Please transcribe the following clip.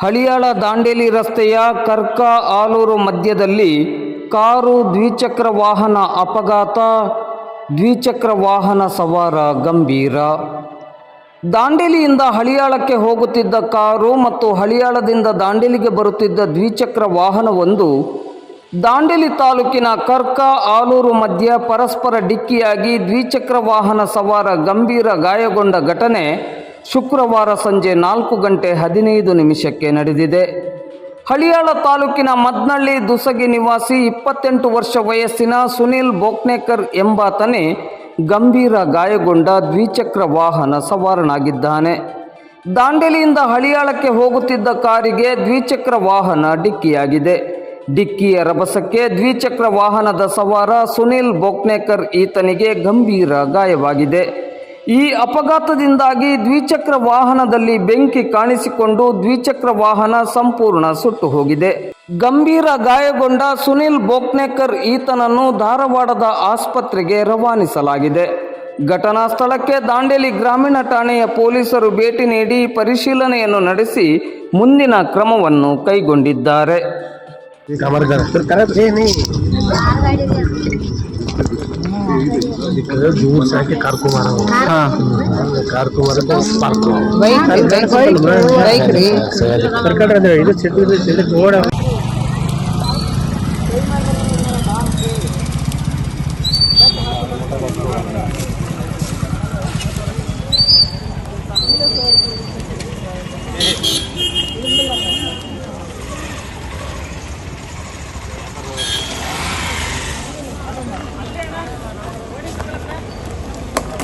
ಹಳಿಯಾಳ ದಾಂಡೇಲಿ ರಸ್ತೆಯ ಕರ್ಕ ಆಲೂರು ಮಧ್ಯದಲ್ಲಿ ಕಾರು ದ್ವಿಚಕ್ರ ವಾಹನ ಅಪಘಾತ, ದ್ವಿಚಕ್ರ ವಾಹನ ಸವಾರ ಗಂಭೀರ. ದಾಂಡೇಲಿಯಿಂದ ಹಳಿಯಾಳಕ್ಕೆ ಹೋಗುತ್ತಿದ್ದ ಕಾರು ಮತ್ತು ಹಳಿಯಾಳದಿಂದ ದಾಂಡೇಲಿಗೆ ಬರುತ್ತಿದ್ದ ದ್ವಿಚಕ್ರ ವಾಹನವೊಂದು ದಾಂಡೇಲಿ ತಾಲೂಕಿನ ಕರ್ಕ ಆಲೂರು ಮಧ್ಯ ಪರಸ್ಪರ ಡಿಕ್ಕಿಯಾಗಿ ದ್ವಿಚಕ್ರ ವಾಹನ ಸವಾರ ಗಂಭೀರ ಗಾಯಗೊಂಡ ಘಟನೆ ಶುಕ್ರವಾರ ಸಂಜೆ ನಾಲ್ಕು ಗಂಟೆ ಹದಿನೈದು ನಿಮಿಷಕ್ಕೆ ನಡೆದಿದೆ. ಹಳಿಯಾಳ ತಾಲೂಕಿನ ಮದ್ನಳ್ಳಿ ದುಸಗಿ ನಿವಾಸಿ ಇಪ್ಪತ್ತೆಂಟು ವರ್ಷ ವಯಸ್ಸಿನ ಸುನಿಲ್ ಬೋಕ್ನೇಕರ್ ಎಂಬಾತನೇ ಗಂಭೀರ ಗಾಯಗೊಂಡ ದ್ವಿಚಕ್ರ ವಾಹನ ಸವಾರನಾಗಿದ್ದಾನೆ. ದಾಂಡೇಲಿಯಿಂದ ಹಳಿಯಾಳಕ್ಕೆ ಹೋಗುತ್ತಿದ್ದ ಕಾರಿಗೆ ದ್ವಿಚಕ್ರ ವಾಹನ ಡಿಕ್ಕಿಯಾಗಿದೆ. ಡಿಕ್ಕಿಯ ರಭಸಕ್ಕೆ ದ್ವಿಚಕ್ರ ವಾಹನದ ಸವಾರ ಸುನಿಲ್ ಬೋಕ್ನೇಕರ್ ಈತನಿಗೆ ಗಂಭೀರ ಗಾಯವಾಗಿದೆ. ಈ ಅಪಘಾತದಿಂದಾಗಿ ದ್ವಿಚಕ್ರ ವಾಹನದಲ್ಲಿ ಬೆಂಕಿ ಕಾಣಿಸಿಕೊಂಡು ದ್ವಿಚಕ್ರ ವಾಹನ ಸಂಪೂರ್ಣ ಸುಟ್ಟು ಹೋಗಿದೆ ಗಂಭೀರ ಗಾಯಗೊಂಡ ಸುನಿಲ್ ಬೋಕ್ನೇಕರ್ ಈತನನ್ನು ಧಾರವಾಡದ ಆಸ್ಪತ್ರೆಗೆ ರವಾನಿಸಲಾಗಿದೆ ಘಟನಾ ಸ್ಥಳಕ್ಕೆ ದಾಂಡೇಲಿ ಗ್ರಾಮೀಣ ಠಾಣೆಯ ಪೊಲೀಸರು ಭೇಟಿ ನೀಡಿ ಪರಿಶೀಲನೆಯನ್ನು ನಡೆಸಿ ಮುಂದಿನ ಕ್ರಮವನ್ನು ಕೈಗೊಂಡಿದ್ದಾರೆ ಜ್ಯೂಸ್ ಹಾಕಿ ಕಾರ್ಕುಮಾರ ಕಾರ್ಕುಮಾರ ಸ್ಪಾರ್ಕ್ ಸರ್ಕಾರ ಇದು ಸಿಟ್ಟು ಗೋಡ